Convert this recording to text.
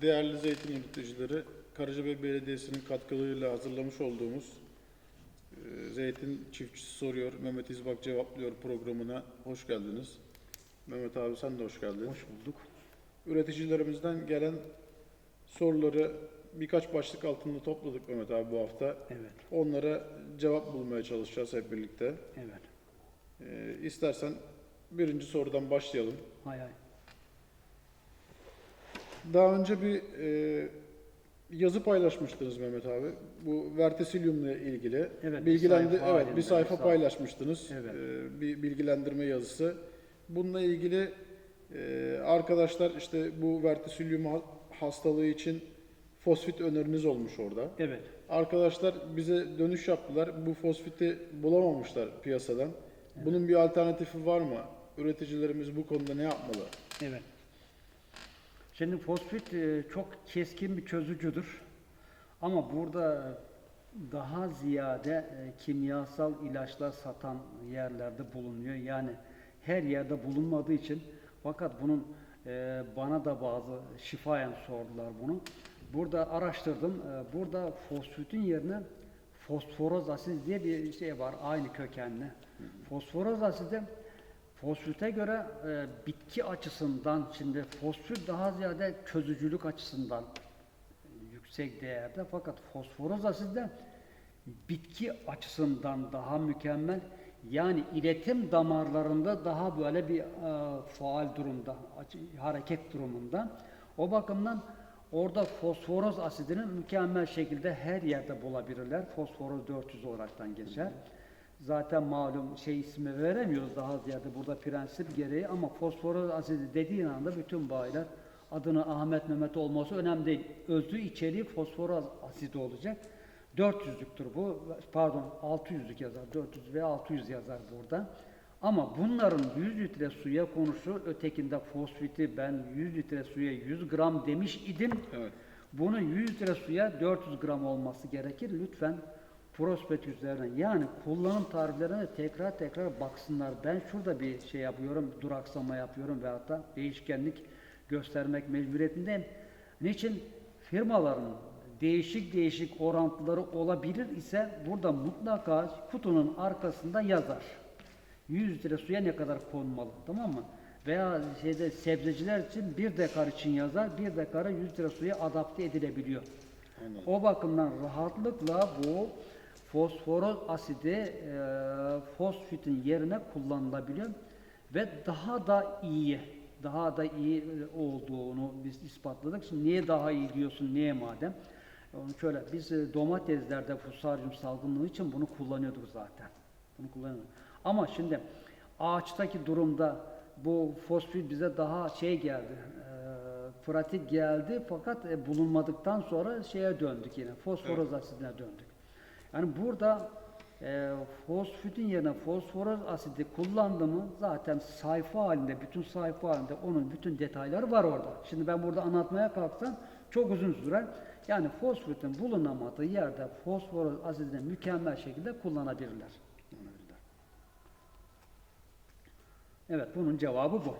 Değerli zeytin üreticileri, Karacabey Belediyesi'nin katkılarıyla hazırlamış olduğumuz e, Zeytin Çiftçisi Soruyor, Mehmet İzbak Cevaplıyor programına hoş geldiniz. Mehmet abi sen de hoş geldin. Hoş bulduk. Üreticilerimizden gelen soruları birkaç başlık altında topladık Mehmet abi bu hafta. Evet, Onlara cevap bulmaya çalışacağız hep birlikte. evet. E, istersen birinci sorudan başlayalım. Hay hay. Daha önce bir e, yazı paylaşmıştınız Mehmet abi. Bu vertisilyumla ilgili. Evet, bir Bilgilendi sayfa evet bir sayfa bir sayfa. paylaşmıştınız. Evet. E, bir bilgilendirme yazısı. Bununla ilgili e, arkadaşlar işte bu vertisilyum ha- hastalığı için fosfit öneriniz olmuş orada. Evet, Arkadaşlar bize dönüş yaptılar. Bu fosfiti bulamamışlar piyasadan. Bunun bir alternatifi var mı? Üreticilerimiz bu konuda ne yapmalı? evet. Şimdi fosfit e, çok keskin bir çözücüdür. Ama burada daha ziyade e, kimyasal ilaçlar satan yerlerde bulunuyor. Yani her yerde bulunmadığı için fakat bunun e, bana da bazı şifayen sordular bunu. Burada araştırdım. Burada fosfitin yerine fosforoz asit diye bir şey var aynı kökenli. Fosforoz asidi fosfite göre e, bitki açısından şimdi fosfit daha ziyade çözücülük açısından yüksek değerde fakat fosforoz asit de bitki açısından daha mükemmel. Yani iletim damarlarında daha böyle bir e, faal durumda, hareket durumunda. O bakımdan orada fosforoz asidini mükemmel şekilde her yerde bulabilirler. Fosforoz 400 olaraktan geçer. Zaten malum şey ismi veremiyoruz daha ziyade burada prensip gereği ama fosforoz asidi dediğin anda bütün bayiler adını Ahmet Mehmet olması önemli değil. Özlü içeriği fosforoz asidi olacak. 400'lüktür bu. Pardon 600'lük yazar. 400 ve 600 yazar burada. Ama bunların 100 litre suya konuşu ötekinde fosfiti ben 100 litre suya 100 gram demiş idim. Evet. Bunun 100 litre suya 400 gram olması gerekir. Lütfen prospektüslerine yani kullanım tariflerine tekrar tekrar baksınlar. Ben şurada bir şey yapıyorum, duraksama yapıyorum ve hatta değişkenlik göstermek mecburiyetindeyim. Niçin? Firmaların değişik değişik orantıları olabilir ise burada mutlaka kutunun arkasında yazar. 100 litre suya ne kadar konmalı tamam mı? Veya şeyde sebzeciler için bir dekar için yazar, bir dekara 100 litre suya adapte edilebiliyor. Anladım. O bakımdan rahatlıkla bu fosforoz asidi e, fosfitin yerine kullanılabiliyor ve daha da iyi, daha da iyi e, olduğunu biz ispatladık. Şimdi niye daha iyi diyorsun, niye madem? Onu şöyle, biz e, domateslerde fusaryum salgınlığı için bunu kullanıyorduk zaten. Bunu kullanıyorduk. Ama şimdi ağaçtaki durumda bu fosfit bize daha şey geldi, e, pratik geldi fakat e, bulunmadıktan sonra şeye döndük yine, fosforoz asidine döndük. Yani burada e, fosfitin yerine fosforoz asidi kullandı mı zaten sayfa halinde, bütün sayfa halinde onun bütün detayları var orada. Şimdi ben burada anlatmaya kalksam çok uzun sürer. Yani fosfitin bulunamadığı yerde fosforoz asidini mükemmel şekilde kullanabilirler. Evet, bunun cevabı bu.